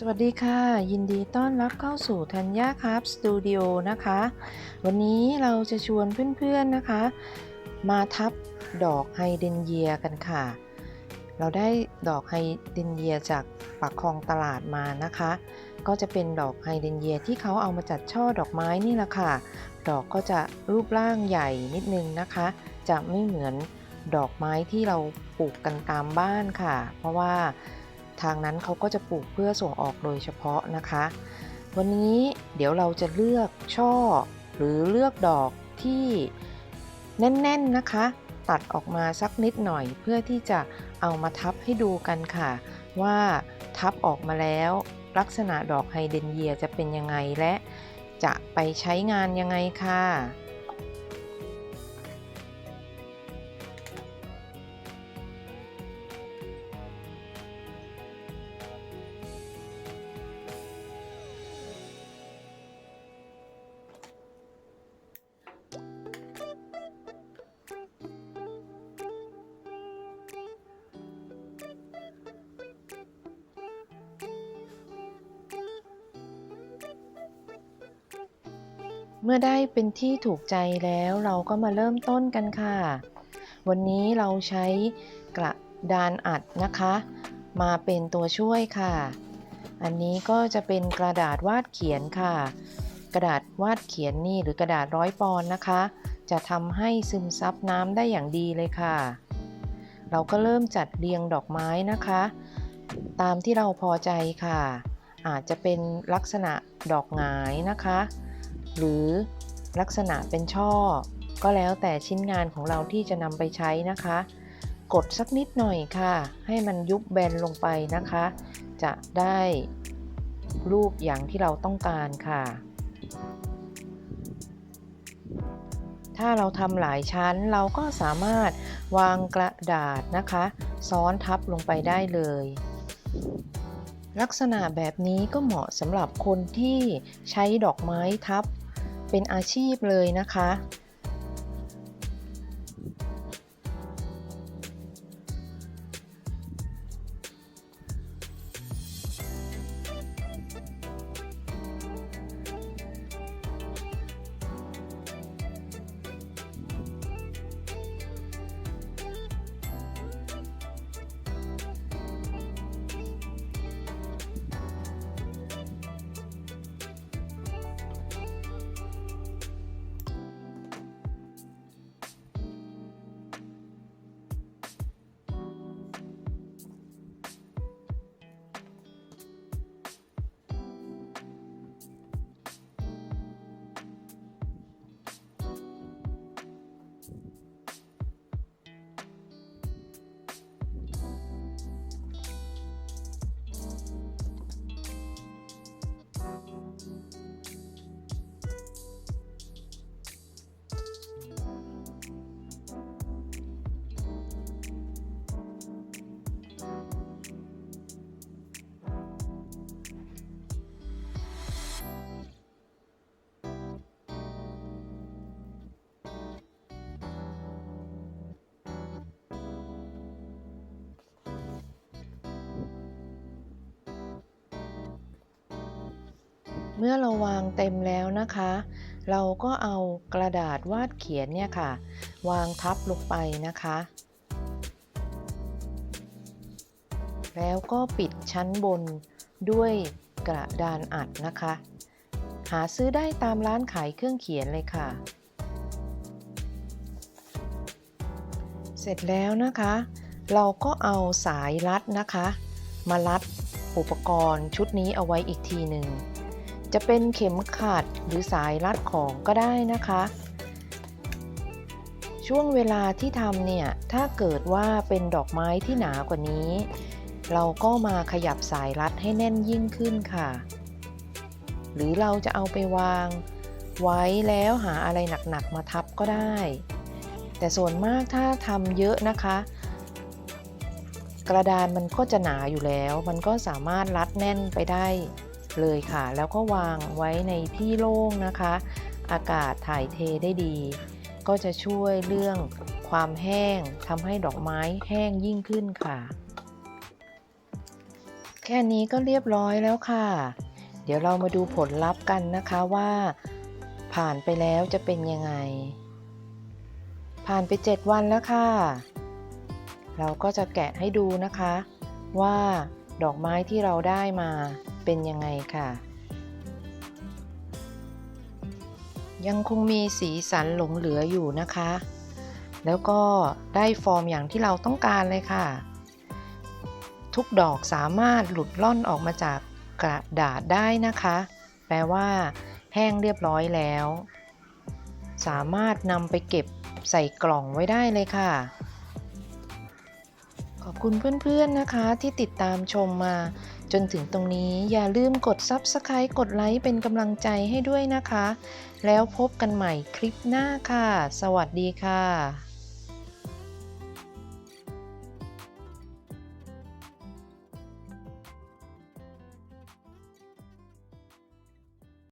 สวัสดีค่ะ ยินดีต้อนรับเข้าสู่ธัญญาครับสตูดิโอนะคะ วันนี้เราจะชวนเพื่อนๆนะคะ มาทับดอกไฮเดรนเยียกันค่ะ เราได้ดอกไฮเดรนเยียจากปากคลองตลาดมานะคะ ก็จะเป็นดอกไฮเดรนเยียที่เขาเอามาจัดช่อดอกไม้นี่แหละค่ะ ดอกก็จะรูปร่างใหญ่นิดนึงนะคะ จะไม่เหมือนดอกไม้ที่เราปลูกกันตามบ้านค่ะ เพราะว่า ทางนั้นเขาก็จะปลูกเพื่อส่งออกโดยเฉพาะนะคะ วันนี้เดี๋ยวเราจะเลือกช่อ หรือเลือกดอกที่แน่นๆนะคะ ตัดออกมาสักนิดหน่อยเพื่อที่จะเอามาทับให้ดูกันค่ะ ว่าทับออกมาแล้วลักษณะดอกไฮเดนเยียจะเป็นยังไงและจะไปใช้งานยังไงค่ะ เมื่อได้เป็นที่ถูกใจแล้วเราก็มาเริ่มต้นกันค่ะ วันนี้เราใช้กระดานอัดนะคะ มาเป็นตัวช่วยค่ะ อันนี้ก็จะเป็นกระดาษวาดเขียนค่ะ กระดาษวาดเขียนนี่หรือกระดาษร้อยปอนนะคะ จะทำให้ซึมซับน้ำได้อย่างดีเลยค่ะ เราก็เริ่มจัดเรียงดอกไม้นะคะ ตามที่เราพอใจค่ะ อาจจะเป็นลักษณะดอกหงายนะคะ หรือลักษณะเป็นช่อ ก็แล้วแต่ชิ้นงานของเราที่จะนำไปใช้นะคะ กดสักนิดหน่อยค่ะ ให้มันยุบแบนลงไปนะคะ จะได้รูปอย่างที่เราต้องการค่ะ ถ้าเราทำหลายชั้นเราก็สามารถวางกระดาษนะคะ ซ้อนทับลงไปได้เลยลักษณะแบบนี้ก็เหมาะสำหรับคนที่ใช้ดอกไม้ทับ เป็นอาชีพเลยนะคะ เมื่อเราวางเต็มแล้วนะคะ เราก็เอากระดาษวาดเขียนเนี่ยค่ะ วางทับลงไปนะคะ แล้วก็ปิดชั้นบนด้วยกระดานอัดนะคะ หาซื้อได้ตามร้านขายเครื่องเขียนเลยค่ะ เสร็จแล้วนะคะ เราก็เอาสายรัดนะคะ มารัดอุปกรณ์ชุดนี้เอาไว้อีกทีหนึ่ง จะเป็นเข็มขัดหรือสายรัดของก็ได้นะคะ ช่วงเวลาที่ทำเนี่ย ถ้าเกิดว่าเป็นดอกไม้ที่หนากว่านี้ เราก็มาขยับสายรัดให้แน่นยิ่งขึ้นค่ะ หรือเราจะเอาไปวาง ไว้แล้วหาอะไรหนักๆมาทับก็ได้ แต่ส่วนมากถ้าทำเยอะนะคะกระดานมันก็จะหนาอยู่แล้ว มันก็สามารถรัดแน่นไปได้ เลยค่ะ แล้วก็วางไว้ในที่โล่งนะคะ อากาศถ่ายเทได้ดี ก็จะช่วยเรื่องความแห้งทำให้ดอกไม้แห้งยิ่งขึ้นค่ะ แค่นี้ก็เรียบร้อยแล้วค่ะ เดี๋ยวเรามาดูผลลัพธ์กันนะคะว่า ผ่านไปแล้วจะเป็นยังไง ผ่านไป 7 วันแล้วค่ะ เราก็จะแกะให้ดูนะคะว่าดอกไม้ที่เราได้มา เป็นยังไงค่ะ ยังคงมีสีสันหลงเหลืออยู่นะคะ แล้วก็ได้ฟอร์มอย่างที่เราต้องการเลยค่ะ ทุกดอกสามารถหลุดล่อนออกมาจากกระดาษได้นะคะ แปลว่า แห้งเรียบร้อยแล้ว สามารถนำไปเก็บใส่กล่องไว้ได้เลยค่ะ ขอบคุณเพื่อนๆนะคะที่ติดตามชมมา จนถึงตรงนี้อย่าลืมกด Subscribe กดไลค์เป็นกำลังใจให้ด้วยนะคะ แล้วพบกันใหม่คลิปหน้าค่ะ สวัสดีค่ะ